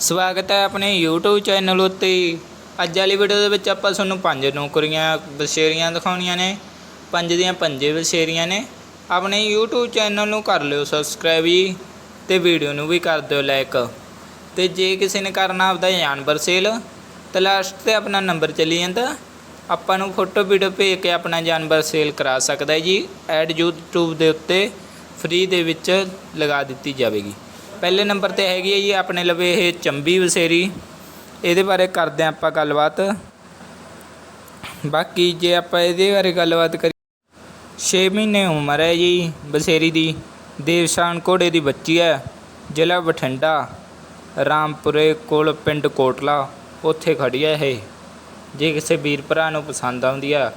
ਸਵਾਗਤ ਹੈ ਆਪਣੇ YouTube ਚੈਨਲ ਉੱਤੇ। ਅੱਜ ਵਾਲੀ ਵੀਡੀਓ ਦੇ ਵਿੱਚ ਆਪਾਂ ਤੁਹਾਨੂੰ ਪੰਜ ਨੌਕਰੀਆਂ ਬਸ਼ੇਰੀਆਂ ਦਿਖਾਉਣੀਆਂ ਨੇ। ਪੰਜ ਦੀਆਂ ਪੰਜੇ ਬਸ਼ੇਰੀਆਂ ਨੇ। ਆਪਣੇ YouTube ਚੈਨਲ ਨੂੰ ਕਰ ਲਿਓ ਸਬਸਕ੍ਰਾਈਬ ਜੀ ਤੇ ਵੀਡੀਓ ਨੂੰ ਵੀ ਕਰ ਦਿਓ ਲਾਈਕ ਤੇ ਜੇ ਕਿਸੇ ਨੇ ਕਰਨਾ ਆਪਦਾ ਜਾਨਵਰ ਸੇਲ ਤਾਂ ਲਾਸਟ ਤੇ ਆਪਣਾ ਨੰਬਰ ਚਲੀ ਜਾਂਦਾ। ਆਪਾਂ ਨੂੰ ਫੋਟੋ ਵੀਡੀਓ ਭੇਜ ਕੇ ਆਪਣਾ ਜਾਨਵਰ ਸੇਲ ਕਰਾ ਸਕਦਾ ਜੀ। ਐਡ YouTube ਦੇ ਉੱਤੇ ਫ੍ਰੀ ਦੇ ਵਿੱਚ ਲਗਾ ਦਿੱਤੀ ਜਾਵੇਗੀ। ਪਹਿਲੇ ਨੰਬਰ ਤੇ ਹੈਗੀ ਹੈ ਜੀ ਆਪਣੇ ਲਵੇ ਇਹ ਚੰਬੀ ਵਸੇਰੀ। ਇਹਦੇ ਬਾਰੇ ਕਰਦੇ ਹਾਂ ਆਪਾਂ ਗੱਲਬਾਤ। ਬਾਕੀ ਜੇ ਆਪਾਂ ਇਹਦੇ ਬਾਰੇ ਗੱਲਬਾਤ ਕਰੀਏ 6 ਮਹੀਨੇ ਉਮਰ ਹੈ ਜੀ ਬਸੇਰੀ ਦੀ। ਦੇਵਸ਼ਾਨ ਘੋੜੇ ਦੀ ਬੱਚੀ ਹੈ। ਜ਼ਿਲ੍ਹਾ ਬਠਿੰਡਾ। ਰਾਮਪੁਰੇ ਕੋਲ ਪਿੰਡ ਕੋਟਲਾ। ਉੱਥੇ ਖੜੀ ਹੈ ਇਹ। ਜੇ ਕਿਸੇ ਵੀਰ ਭਰਾ ਨੂੰ ਪਸੰਦ ਆਉਂਦੀ ਆ,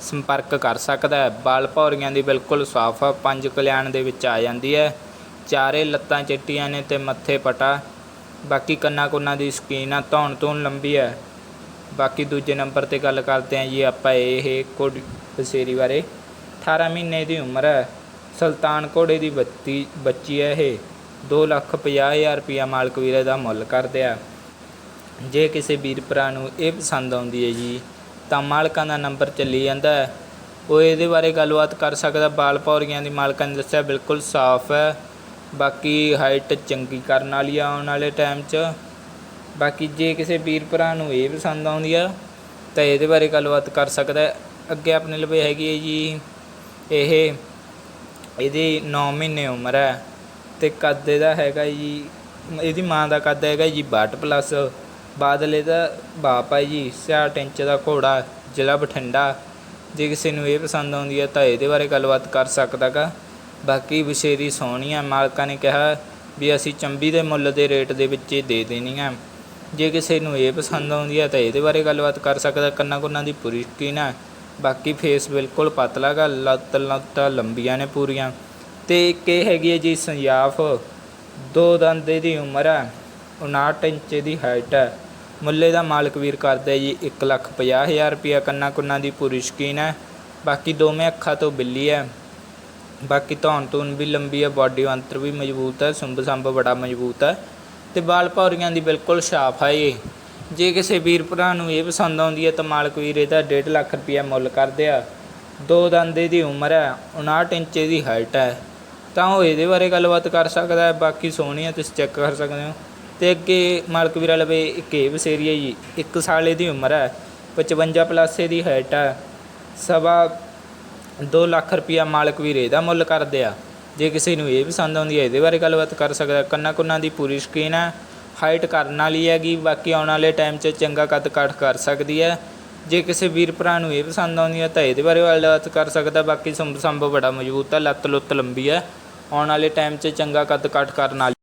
ਸੰਪਰਕ ਕਰ ਸਕਦਾ ਹੈ। ਬਾਲ ਭੌਰੀਆਂ ਦੀ ਬਿਲਕੁਲ ਸਾਫ਼ ਆ। ਪੰਜ ਕਲਿਆਣ ਦੇ ਵਿੱਚ ਆ ਜਾਂਦੀ ਹੈ। ਚਾਰੇ ਲੱਤਾਂ ਚਿੱਟੀਆਂ ਨੇ ਤੇ ਮੱਥੇ ਪਟਾ। ਬਾਕੀ ਕੰਨਾਂ ਕੁੰਨਾਂ ਦੀ ਸਕੀਨ ਆ ਧੌਣ ਧੌਣ ਲੰਬੀ ਹੈ ਬਾਕੀ ਦੂਜੇ ਨੰਬਰ ਤੇ ਗੱਲ ਕਰਦੇ ਹਾਂ ਜੀ ਆਪਾਂ ਇਹ ਘੋੜੀ ਬਸੇਰੀ ਬਾਰੇ। 18 ਮਹੀਨੇ ਦੀ ਉਮਰ ਹੈ ਸੁਲਤਾਨ ਘੋੜੇ ਦੀ ਬੱਤੀ, ਬੱਚੀ ਹੈ ਇਹ। 2 ਲੱਖ ਪੰਜਾਹ ਹਜ਼ਾਰ ਰੁਪਇਆ ਮਾਲਕ ਵੀਰੇ ਦਾ ਮੁੱਲ ਕਰਦੇ ਆ। ਜੇ ਕਿਸੇ ਵੀਰ ਭਰਾ ਨੂੰ ਇਹ ਪਸੰਦ ਆਉਂਦੀ ਹੈ ਜੀ, ਤਾਂ ਮਾਲਕਾਂ ਦਾ ਨੰਬਰ ਚੱਲੀ ਜਾਂਦਾ ਹੈ ਉਹ ਇਹਦੇ ਬਾਰੇ ਗੱਲਬਾਤ ਕਰ ਸਕਦਾ। ਬਾਲ ਪੌਰੀਆਂ ਦੀ ਮਾਲਕਾਂ ਨੇ ਦੱਸਿਆ ਬਿਲਕੁਲ ਸਾਫ਼ ਹੈ ਬਾਕੀ ਹਾਈਟ ਚੰਗੀ ਕਰਨ ਵਾਲੀ ਆ ਆਉਣ ਵਾਲੇ ਟਾਈਮ 'ਚ। ਬਾਕੀ ਜੇ ਕਿਸੇ ਵੀਰ ਭਰਾ ਨੂੰ ਇਹ ਪਸੰਦ ਆਉਂਦੀ ਆ, ਤਾਂ ਇਹਦੇ ਬਾਰੇ ਗੱਲਬਾਤ ਕਰ ਸਕਦਾ ਅੱਗੇ ਆਪਣੇ ਲਵੇ ਹੈਗੀ ਹੈ ਜੀ, ਇਹ, ਇਹਦੀ 9 ਮਹੀਨੇ ਉਮਰ ਹੈ ਤੇ ਕੱਦ ਇਹਦਾ ਹੈਗਾ ਜੀ, ਇਹਦੀ ਮਾਂ ਦਾ ਕੱਦ ਹੈਗਾ ਜੀ 62 ਪਲੱਸ ਬਾਦਲ ਇਹਦਾ ਬਾਪ ਹੈ ਜੀ 66 ਇੰਚ ਦਾ ਘੋੜਾ, ਜ਼ਿਲ੍ਹਾ ਬਠਿੰਡਾ। ਜੇ ਕਿਸੇ ਨੂੰ ਇਹ ਪਸੰਦ ਆਉਂਦੀ ਹੈ ਤਾਂ ਇਹਦੇ ਬਾਰੇ ਗੱਲਬਾਤ ਕਰ ਸਕਦਾ ਗਾ। ਬਾਕੀ ਵਿਸ਼ੇਰੀ ਸੋਹਣੀ ਹੈ ਮਾਲਕਾਂ ਨੇ ਕਿਹਾ ਵੀ ਅਸੀਂ ਚੰਬੀ ਦੇ ਮੁੱਲ ਦੇ ਰੇਟ ਦੇ ਵਿੱਚ ਇਹ ਦੇ ਦੇਣੀ ਹੈ ਜੇ ਕਿਸੇ ਨੂੰ ਇਹ ਪਸੰਦ ਆਉਂਦੀ ਹੈ ਤਾਂ ਇਹਦੇ ਬਾਰੇ ਗੱਲਬਾਤ ਕਰ ਸਕਦਾ, ਕੰਨਾਂ ਕੁੰਨਾਂ ਦੀ ਪੂਰੀ ਸਕੀਨ ਹੈ ਬਾਕੀ ਫੇਸ ਬਿਲਕੁਲ ਪਤਲਾ ਗਾ, ਲੱਤ ਲੱਤਾਂ ਲੰਬੀਆਂ ਨੇ ਪੂਰੀਆਂ। ਤੇ ਇੱਕ ਇਹ ਹੈਗੀ ਹੈ ਜੀ, ਸੰਯਾਫ। ਦੋ ਦੰਦੇ ਦੀ ਉਮਰ ਹੈ 59 ਇੰਚ ਦੀ ਹਾਈਟ ਹੈ ਮੁੱਲੇ ਦਾ ਮਾਲਕ ਵੀਰ ਕਰਦਾ ਜੀ 1 ਲੱਖ ਪੰਜਾਹ ਹਜ਼ਾਰ ਰੁਪਇਆ ਕੰਨਾਂ ਕੁੰਨਾਂ ਦੀ ਪੂਰੀ ਸਕੀਨ ਹੈ ਬਾਕੀ ਦੋਵੇਂ ਅੱਖਾਂ ਤੋਂ ਬਿੱਲੀ ਹੈ ਬਾਕੀ ਧੌਣ ਧੂਣ ਵੀ ਲੰਬੀ ਹੈ ਬਾਡੀ ਅੰਤਰ ਵੀ ਮਜ਼ਬੂਤ ਹੈ ਸੁੰਬ ਸੰਭ ਬੜਾ ਮਜ਼ਬੂਤ ਹੈ ਤੇ ਬਾਲ ਭੌਰੀਆਂ ਦੀ ਬਿਲਕੁਲ ਸਾਫ਼ ਹੈ ਇਹ। ਜੇ ਕਿਸੇ ਵੀਰ ਭਰਾ ਨੂੰ ਇਹ ਪਸੰਦ ਆਉਂਦੀ ਹੈ ਤਾਂ ਮਾਲਕ ਵੀਰ ਇਹਦਾ 1.5 ਲੱਖ ਰੁਪਇਆ ਮੁੱਲ ਕਰਦੇ ਆ। ਦੋ ਦੰਦੇ ਦੀ ਉਮਰ ਹੈ 59 ਇੰਚ ਦੀ ਹਾਈਟ ਹੈ ਤਾਂ ਉਹ ਇਹਦੇ ਬਾਰੇ ਗੱਲਬਾਤ ਕਰ ਸਕਦਾ ਹੈ, ਬਾਕੀ ਸੋਹਣੀ ਹੈ ਤੁਸੀਂ ਚੈੱਕ ਕਰ ਸਕਦੇ ਹੋ। ਤੇ ਅੱਗੇ ਮਾਲਕ ਵੀਰਾ ਲਵੇ ਇੱਕ ਇਹ ਵਸੇਰੀ ਹੈ ਜੀ, ਇੱਕ ਸਾਲ ਦੀ ਉਮਰ ਹੈ 55 ਪਲੱਸ ਦੀ ਹਾਈਟ ਹੈ ਸਵਾ 2 ਲੱਖ ਰੁਪਇਆ ਮਾਲਕ ਵੀਰ ਇਹਦਾ ਮੁੱਲ ਕਰਦੇ ਆ। ਜੇ ਕਿਸੇ ਨੂੰ ਇਹ ਪਸੰਦ ਆਉਂਦੀ ਹੈ, ਇਹਦੇ ਬਾਰੇ ਗੱਲਬਾਤ ਕਰ ਸਕਦਾ ਕੰਨਾਂ ਕੁੰਨਾਂ ਦੀ ਪੂਰੀ ਸਕੀਨ ਹੈ। ਹਾਈਟ ਕਰਨ ਵਾਲੀ ਹੈਗੀ, ਬਾਕੀ ਆਉਣ ਵਾਲੇ ਟਾਈਮ 'ਚ ਚੰਗਾ ਕੱਦ ਕਾਠ ਕਰ ਸਕਦੀ ਹੈ। ਜੇ ਕਿਸੇ ਵੀਰ ਭਰਾ ਨੂੰ ਇਹ ਪਸੰਦ ਆਉਂਦੀ ਹੈ, ਤਾਂ ਇਹਦੇ ਬਾਰੇ ਗੱਲਬਾਤ ਕਰ ਸਕਦਾ ਬਾਕੀ ਸੰਭ ਸੰਭ ਬੜਾ ਮਜ਼ਬੂਤ ਹੈ ਲੱਤ ਲੁੱਤ ਲੰਬੀ ਹੈ। ਆਉਣ ਵਾਲੇ ਟਾਈਮ 'ਚ ਚੰਗਾ ਕੱਦ ਕਾਠ ਕਰਨ ਵਾਲੀ